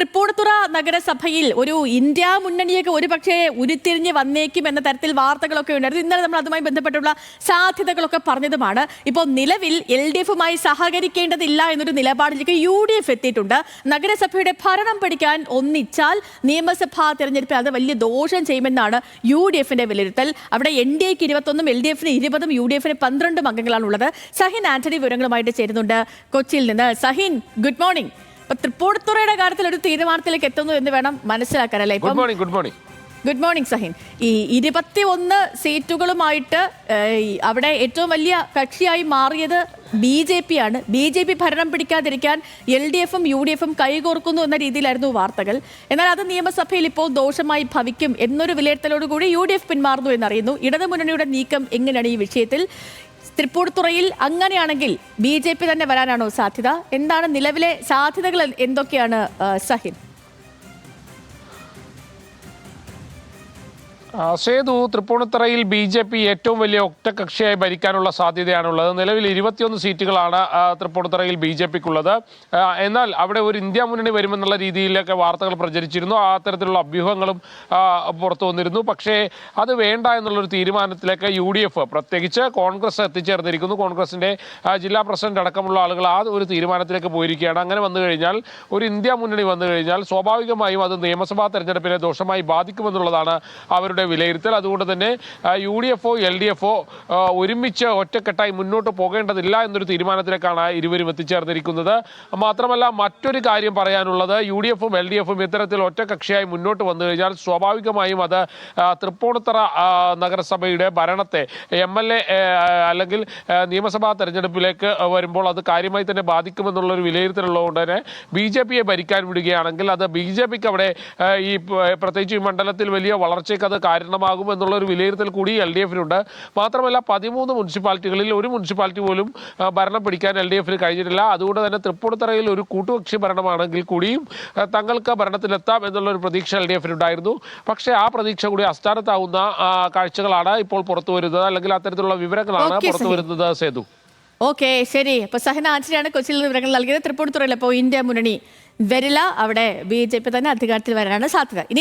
തൃപ്പൂണിത്തുറ നഗരസഭയിൽ ഒരു ഇന്ത്യ മുന്നണിയൊക്കെ ഒരുപക്ഷെ ഉരുത്തിരിഞ്ഞ് വന്നേക്കും എന്ന തരത്തിൽ വാർത്തകളൊക്കെ ഉണ്ടായിരുന്നു. ഇന്നലെ നമ്മൾ അതുമായി ബന്ധപ്പെട്ടുള്ള സാധ്യതകളൊക്കെ പറഞ്ഞതുമാണ്. ഇപ്പോൾ നിലവിൽ എൽ ഡി എഫുമായി സഹകരിക്കേണ്ടതില്ല എന്നൊരു നിലപാടിലേക്ക് യു ഡി എഫ് എത്തിയിട്ടുണ്ട്. നഗരസഭയുടെ ഭരണം പഠിക്കാൻ ഒന്നിച്ചാൽ നിയമസഭാ തെരഞ്ഞെടുപ്പിൽ അത് വലിയ ദോഷം ചെയ്യുമെന്നാണ് യു ഡി എഫിന്റെ വിലയിരുത്തൽ. അവിടെ എൻ ഡി എക്ക് ഇരുപത്തൊന്നും എൽ ഡി എഫിന് ഇരുപതും യു ഡി എഫിന് പന്ത്രണ്ടും അംഗങ്ങളാണ് ഉള്ളത് സഹിൻ ആന്റണി വിവരങ്ങളുമായിട്ട് ചേരുന്നുണ്ട് കൊച്ചിയിൽ നിന്ന്. Sahin good morning. ഇപ്പൊ തൃപ്പൂണിത്തുറയുടെ കാര്യത്തിൽ ഒരു തീരുമാനത്തിലേക്ക് എത്തുന്നു എന്ന് വേണം മനസ്സിലാക്കാൻ അല്ലേ? Good morning good morning good morning Sahin. ഈ ഇരുപത്തി ഒന്ന് സീറ്റുകളുമായിട്ട് അവിടെ ഏറ്റവും വലിയ കക്ഷിയായി മാറിയത് ബി ജെ പി ആണ്. ബി ജെ പി ഭരണം പിടിക്കാതിരിക്കാൻ എൽ ഡി എഫും യു ഡി എഫും കൈകോർക്കുന്നു എന്ന രീതിയിലായിരുന്നു വാർത്തകൾ. എന്നാൽ അത് നിയമസഭയിൽ ഇപ്പോൾ ദോഷമായി ഭവിക്കും എന്നൊരു വിലയിരുത്തലോടുകൂടി യു ഡി എഫ് പിന്മാറുന്നു എന്നറിയുന്നു. ഇടതുമുന്നണിയുടെ നീക്കം എങ്ങനെയാണ് ഈ വിഷയത്തിൽ? തൃപ്പൂണിത്തുറയിൽ അങ്ങനെയാണെങ്കിൽ ബി ജെ പി തന്നെ വരാനാണോ സാധ്യത? എന്താണ് നിലവിലെ സാധ്യതകൾ എന്തൊക്കെയാണ് സഹിൻ? സേതു തൃപ്പൂണിത്തറയിൽ ബി ജെ പി ഏറ്റവും വലിയ ഒറ്റകക്ഷിയായി ഭരിക്കാനുള്ള സാധ്യതയാണുള്ളത്. നിലവിൽ ഇരുപത്തിയൊന്ന് സീറ്റുകളാണ് തൃപ്പൂണിത്തറയിൽ ബി ജെ പിക്കുള്ളത്. എന്നാൽ അവിടെ ഒരു ഇന്ത്യ മുന്നണി വരുമെന്നുള്ള രീതിയിലൊക്കെ വാർത്തകൾ പ്രചരിച്ചിരുന്നു. ആ തരത്തിലുള്ള അഭ്യൂഹങ്ങളും പുറത്തു വന്നിരുന്നു. പക്ഷേ അത് വേണ്ട എന്നുള്ളൊരു തീരുമാനത്തിലേക്ക് യു ഡി എഫ് പ്രത്യേകിച്ച് കോൺഗ്രസ് എത്തിച്ചേർന്നിരിക്കുന്നു. കോൺഗ്രസിന്റെ ജില്ലാ പ്രസിഡന്റ് അടക്കമുള്ള ആളുകൾ ആ ഒരു തീരുമാനത്തിലേക്ക് പോയിരിക്കുകയാണ്. അങ്ങനെ വന്നു കഴിഞ്ഞാൽ ഒരു ഇന്ത്യ മുന്നണി വന്നു കഴിഞ്ഞാൽ സ്വാഭാവികമായും അത് നിയമസഭാ തെരഞ്ഞെടുപ്പിനെ ദോഷമായി ബാധിക്കുമെന്നുള്ളതാണ് അവരുടെ വിലയിരുത്തൽ. അതുകൊണ്ട് തന്നെ യു ഡി എഫോ എൽ ഡി എഫോ ഒരുമിച്ച് ഒറ്റക്കെട്ടായി മുന്നോട്ട് പോകേണ്ടതില്ല എന്നൊരു തീരുമാനത്തിലേക്കാണ് ഇരുവരും എത്തിച്ചേർന്നിരിക്കുന്നത്. മാത്രമല്ല മറ്റൊരു കാര്യം പറയാനുള്ളത് യു ഡി എഫും എൽ ഡി എഫും ഇത്തരത്തിൽ ഒറ്റകക്ഷിയായി മുന്നോട്ട് വന്നു കഴിഞ്ഞാൽ സ്വാഭാവികമായും അത് തൃപ്പൂണിത്തറ നഗരസഭയുടെ ഭരണത്തെ എം എൽ എ അല്ലെങ്കിൽ നിയമസഭാ തെരഞ്ഞെടുപ്പിലേക്ക് വരുമ്പോൾ അത് കാര്യമായി തന്നെ ബാധിക്കുമെന്നുള്ളൊരു വിലയിരുത്തലുള്ളതുകൊണ്ട് തന്നെ ബി ജെ പിയെ ഭരിക്കാൻ വിടുകയാണെങ്കിൽ അത് ബി ജെ പിക്ക് അവിടെ ഈ പ്രത്യേകിച്ച് ഈ മണ്ഡലത്തിൽ വലിയ വളർച്ചയ്ക്ക് അത് കാരണമാകും എന്നുള്ളൊരു വിലയിരുത്തൽ കൂടി എൽ ഡി എഫിനുണ്ട്. മാത്രമല്ല പതിമൂന്ന് മുനിസിപ്പാലിറ്റികളിൽ ഒരു മുനിസിപ്പാലിറ്റി പോലും ഭരണം പിടിക്കാൻ എൽ ഡി എഫിന് കഴിഞ്ഞിട്ടില്ല. അതുകൊണ്ട് തന്നെ തൃപ്പൂണിത്തറയിൽ ഒരു കൂട്ടുകക്ഷി ഭരണമാണെങ്കിൽ കൂടിയും തങ്ങൾക്ക് ഭരണത്തിലെത്താം എന്നുള്ള ഒരു പ്രതീക്ഷ എൽ ഡി എഫിനുണ്ടായിരുന്നു. പക്ഷേ ആ പ്രതീക്ഷ കൂടി അസ്ഥാനത്താവുന്ന കാഴ്ചകളാണ് ഇപ്പോൾ പുറത്തു വരുന്നത്. അല്ലെങ്കിൽ അത്തരത്തിലുള്ള വിവരങ്ങളാണ് പുറത്തു വരുന്നത് സേതു. ഓക്കെ ശരി. അപ്പൊ സഹന ആചരിയാണ് കൊച്ചിയിൽ നിന്ന് വിവരങ്ങൾ നൽകിയത്. തൃപ്പൂണിത്തുറയിൽ അപ്പോൾ ഇന്ത്യ മുന്നണി വരില്ല. അവിടെ ബി ജെ പി തന്നെ അധികാരത്തിൽ വരാനാണ് സാധ്യത. ഇനി